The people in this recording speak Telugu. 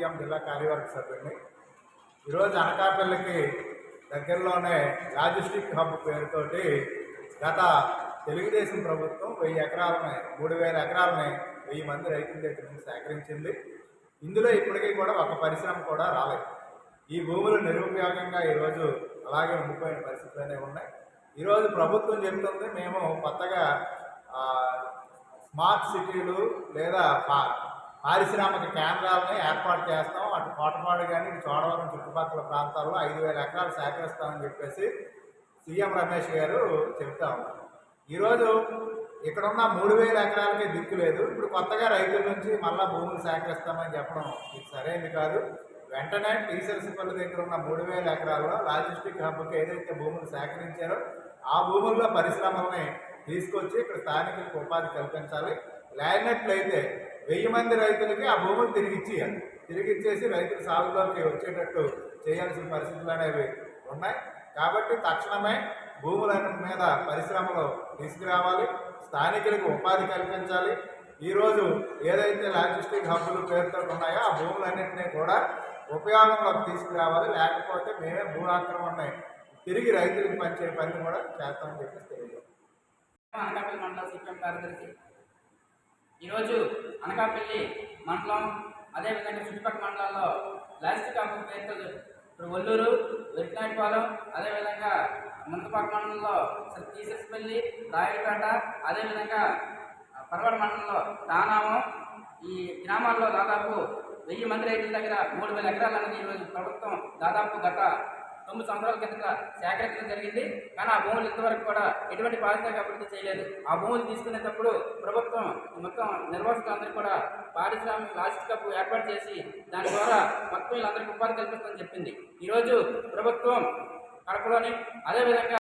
సిపిఎం జిల్లా కార్యవర్గ సభ్యుడిని. ఈరోజు అనకాపల్లికి దగ్గరలోనే లాజిస్టిక్ హబ్ పేరుతోటి గత తెలుగుదేశం ప్రభుత్వం వెయ్యి ఎకరాలని మూడు వేల ఎకరాలని వెయ్యి మంది రైతుల దగ్గర నుంచి సేకరించింది. ఇందులో ఇప్పటికీ కూడా ఒక పరిశ్రమ కూడా రాలేదు. ఈ భూములు నిరుపయోగంగా ఈరోజు అలాగే ఉండిపోయిన పరిస్థితులనే ఉన్నాయి. ఈరోజు ప్రభుత్వం చెబుతుంది మేము కొత్తగా స్మార్ట్ సిటీలు లేదా పారిశ్రామిక కేంద్రాలని ఏర్పాటు చేస్తాం. అటు కోటపాడు కానీ ఇటు చోడవరం చుట్టుపక్కల ప్రాంతాల్లో ఐదు వేల ఎకరాలు సేకరిస్తామని చెప్పేసి సీఎం రమేష్ గారు చెప్తా ఉన్నారు. ఈరోజు ఇక్కడ ఉన్న మూడు వేల ఎకరాలకే దిక్కు లేదు. ఇప్పుడు కొత్తగా రైతుల నుంచి మళ్ళా భూములు సేకరిస్తామని చెప్పడం ఇది సరైనది కాదు. వెంటనే టీసరసిపల్లి దగ్గర ఉన్న మూడు వేల ఎకరాల్లో లాజిస్టిక్ హబ్కి ఏదైతే భూములు సేకరించారో ఆ భూముల్లో పరిశ్రమల్ని తీసుకొచ్చి ఇక్కడ స్థానికులకు ఉపాధి కల్పించాలి. లేనట్లయితే వెయ్యి మంది రైతులకి ఆ భూములు తిరిగి ఇచ్చేయాలి. తిరిగి ఇచ్చేసి రైతులు సాగులోకి వచ్చేటట్టు చేయాల్సిన పరిస్థితులు అనేవి ఉన్నాయి. కాబట్టి తక్షణమే భూముల మీద పరిశ్రమలు తీసుకురావాలి. స్థానికులకు ఉపాధి కల్పించాలి. ఈరోజు ఏదైతే లాజిస్టిక్ హబ్బులు పేరుతో ఉన్నాయో ఆ భూములన్నింటినీ కూడా ఉపయోగంలోకి తీసుకురావాలి. లేకపోతే మేమే భూ ఆక్రమణ తిరిగి రైతులకు పంచే పని కూడా చేస్తామని చెప్పేసి తెలియదు అనకాపల్లి మండల సిపిఎం కార్యదర్శి ఈరోజు అనకాపల్లి మండలం అదేవిధంగా చుట్టుపక్కల మండలాల్లో లాజిస్టిక్ కంపెనీ పేరుతో ఇప్పుడు ఒల్లూరు వెరినాటిపాలెం అదేవిధంగా మునకపాక మండలంలో తీసెస్పల్లి రాయలపేట అదేవిధంగా పర్వడ మండలంలో తానామం. ఈ గ్రామాల్లో దాదాపు వెయ్యి మంది రైతుల దగ్గర మూడు వేల ఎకరాలు అనేది ఈరోజు ప్రభుత్వం దాదాపు గత తొమ్మిది సంవత్సరాల కిందట సేకరించడం జరిగింది. కానీ ఆ భూములు ఇంతవరకు కూడా ఎటువంటి పారిశ్రామిక అభివృద్ధి చేయలేదు. ఆ భూములు తీసుకునేటప్పుడు ప్రభుత్వం మొత్తం నిర్వాసితులందరికీ కూడా పారిశ్రామిక లాజిస్టిక్ హబ్ ఏర్పాటు చేసి దాని ద్వారా మొత్తం వీళ్ళందరికీ ఉపాధి కల్పిస్తుందని చెప్పింది. ఈరోజు ప్రభుత్వం కడపలోని అదేవిధంగా